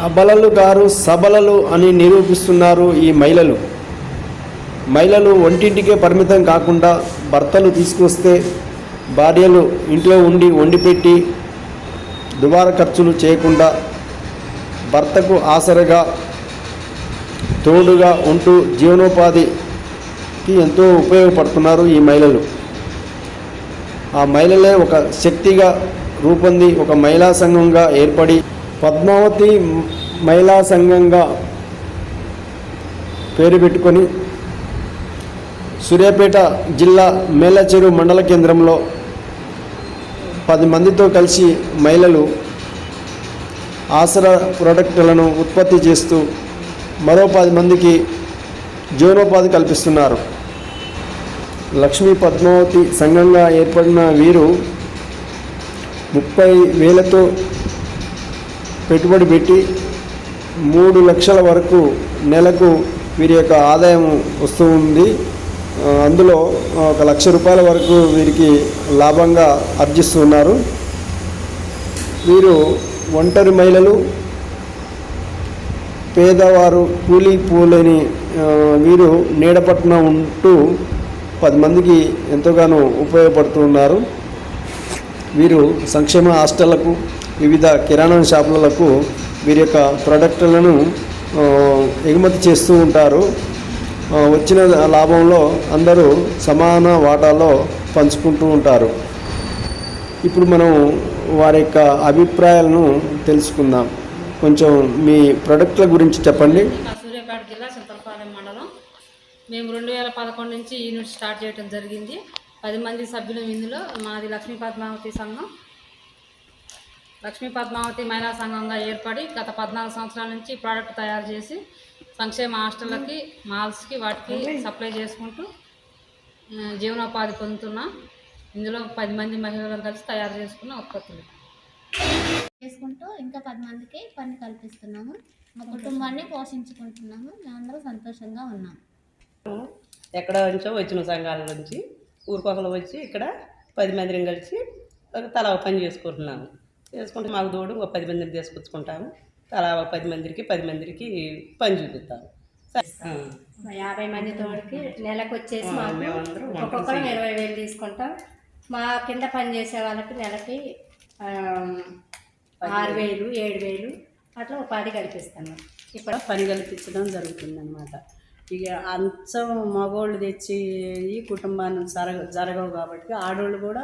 అబలలు గారు సబలలు అని నిరూపిస్తున్నారు ఈ మహిళలు. మహిళలు వంటింటికే పరిమితం కాకుండా భర్తలు తీసుకొస్తే భార్యలు ఇంట్లో ఉండి వండిపెట్టి దుబార ఖర్చులు చేయకుండా భర్తకు ఆసరగా తోడుగా ఉంటూ జీవనోపాధికి ఎంతో ఉపయోగపడుతున్నారు ఈ మహిళలు. ఆ మహిళలే ఒక శక్తిగా రూపొంది ఒక మహిళా సంఘంగా ఏర్పడి పద్మావతి మహిళా సంఘంగా పేరు పెట్టుకొని సూర్యాపేట జిల్లా మేలచెరు మండల కేంద్రంలో పది మందితో కలిసి మహిళలు ఆసరా ప్రోడక్టులను ఉత్పత్తి చేస్తూ మరో పది మందికి జీవనోపాధి కల్పిస్తున్నారు. లక్ష్మీ పద్మావతి సంఘంగా ఏర్పడిన వీరు ముప్పై వేలతో పెట్టుబడి పెట్టి మూడు లక్షల వరకు నెలకు వీరి యొక్క ఆదాయం వస్తూ ఉంది. అందులో ఒక లక్ష రూపాయల వరకు వీరికి లాభంగా ఆర్జిస్తున్నారు వీరు ఒంటరి మహిళలు పేదవారు కూలీ పూలని వీరు నీడపట్న ఉంటూ పది మందికి ఎంతగానో ఉపయోగపడుతున్నారు వీరు సంక్షేమ హాస్టళ్ళకు వివిధ కిరాణా షాపులకు వీరి యొక్క ప్రొడక్టులను ఎగుమతి చేస్తూ ఉంటారు. వచ్చిన లాభంలో అందరూ సమాన వాటాలో పంచుకుంటూ ఉంటారు. ఇప్పుడు మనం వారి యొక్క అభిప్రాయాలను తెలుసుకుందాం. కొంచెం మీ ప్రొడక్ట్ల గురించి చెప్పండి. సూర్యాపేట జిల్లా చింతలపాలెం మండలం. మేము రెండు వేల పదకొండు నుంచి యూనిట్ స్టార్ట్ చేయడం జరిగింది. పది మంది సభ్యులు ఇందులో. మాది లక్ష్మీ పద్మావతి సంఘం. లక్ష్మీ పద్మావతి మహిళా సంఘంగా ఏర్పడి గత పద్నాలుగు సంవత్సరాల నుంచి ప్రోడక్ట్ తయారు చేసి సంక్షేమ హాస్టళ్ళకి మాల్స్కి వాటికి సప్లై చేసుకుంటూ జీవనోపాధి పొందుతున్నాం. ఇందులో పది మంది మహిళలను కలిసి తయారు చేసుకున్న ఉత్పత్తులు. చేసుకుంటూ ఇంకా పది మందికి పని కల్పిస్తున్నాము. మా కుటుంబాన్ని పోషించుకుంటున్నాము. మేమందరం సంతోషంగా ఉన్నాము ఎక్కడ నుంచో వచ్చిన సంఘాల నుంచి ఊరికొకరు వచ్చి ఇక్కడ పది మందిని కలిసి ఒక తలా ఒక పని చేసుకుంటున్నాము. చేసుకుంటే మాకు తోడు ఒక పది మందిని తీసుకొచ్చుకుంటాము. తలా ఒక పది మందికి పది మందికి పని చూపిస్తాము. యాభై మంది తోడికి నెలకు వచ్చేసి ఒక్కొక్కరం ఇరవై వేలు తీసుకుంటాం. మా కింద పని చేసే వాళ్ళకి నెలకి ఆరు వేలు. ఏడు వేలు అట్లా ఉపాధి కల్పిస్తాము ఇక్కడ పని కల్పించడం జరుగుతుందన్నమాట. ఇక అంచం మగోళ్ళు తెచ్చి ఈ కుటుంబాన్ని జరగ జరగవు కాబట్టి ఆడవాళ్ళు కూడా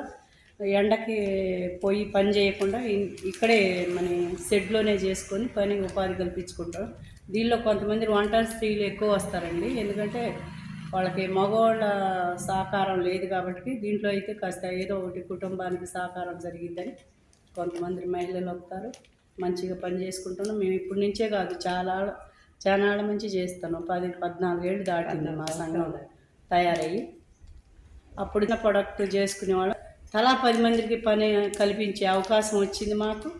ఎండకి పోయి పని చేయకుండా ఇక్కడే మన షెడ్లోనే చేసుకొని పని ఉపాధి కల్పించుకుంటారు. దీనిలో కొంతమంది వంటల స్త్రీలు ఎక్కువ వస్తారండి. ఎందుకంటే వాళ్ళకి మగవాళ్ళ సహకారం లేదు కాబట్టి దీంట్లో అయితే కాస్త ఏదో ఒకటి కుటుంబానికి సహకారం జరిగిందని కొంతమంది మహిళలు వస్తారు. మంచిగా పని చేసుకుంటున్నాం మేము ఇప్పటి నుంచే కాదు చాలా చాలా ఏళ్ళ నుంచి చేస్తున్నాం పది పద్నాలుగేళ్ళు దాటింది మా సంఘం తయారయ్యి. అప్పుడు ప్రొడక్ట్ చేసుకునే వాళ్ళు తలా పది మందికి పని కల్పించే అవకాశం వచ్చింది మాకు.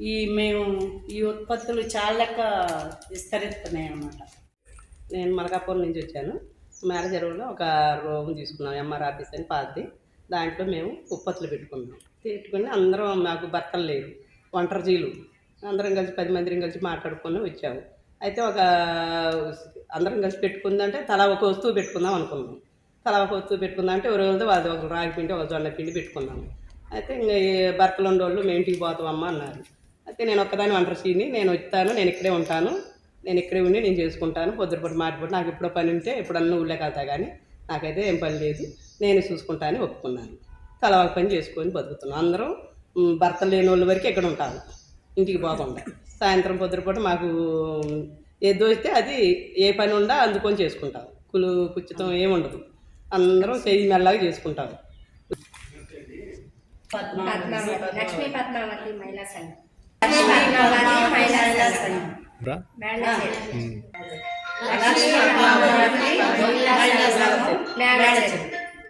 ఈ మేము ఈ ఉత్పత్తులు చాలా లెక్క విస్తరిస్తున్నాయి అన్నమాట. నేను మలకాపురం నుంచి వచ్చాను. మేర ఒక రూమ్ తీసుకున్నాం ఎంఆర్ ఆఫీస్ అని పాతది. దాంట్లో మేము ఉత్పత్తులు పెట్టుకున్నాం. పెట్టుకుని అందరం మాకు భర్తలు లేరు ఒంటరిజీలు అందరం కలిసి పది మందిని కలిసి మాట్లాడుకొని వచ్చాము. అయితే ఒక అందరం కలిసి పెట్టుకుందంటే తలా ఒక వస్తువు పెట్టుకుందాం అనుకున్నాం. తలా ఒక పెట్టుకుందాం అంటే ఒక రోజు అది ఒక రాగి పిండి ఒక జొన్న పిండి పెట్టుకున్నాము అయితే ఇంకా భర్తలు ఉండేవాళ్ళు మేము ఇంటికి పోతామమ్మా అన్నారు. అయితే నేను ఒక్కదాని వంటరిని నేను వస్తాను నేను ఇక్కడే ఉంటాను నేను ఇక్కడే ఉండి నేను చేసుకుంటాను పొద్దుపూట మాటిపూట నాకు ఎప్పుడో పని ఉంటే ఎప్పుడన్నా ఊళ్ళోకి వెళ్తా కానీ నాకైతే ఏం పని లేదు నేను చూసుకుంటాను ఒప్పుకున్నాను. తల పని చేసుకొని బతుకుతున్నాను అందరం భర్త లేని వాళ్ళ వరకు ఇక్కడ ఉంటాను ఇంటికి పోకుండా. సాయంత్రం పొద్దుపూట మాకు ఏదో వస్తే అది ఏ పని ఉండా అందుకొని చేసుకుంటాం. కులు కుచ్చితం ఏముండదు అందరం చెయ్యి మెల్లగా చేసుకుంటాం. పద్మావతి. లక్ష్మీ పద్మావతి మహిళా సంఘం. లక్ష్మీ పద్మావతి మహిళా సంఘం.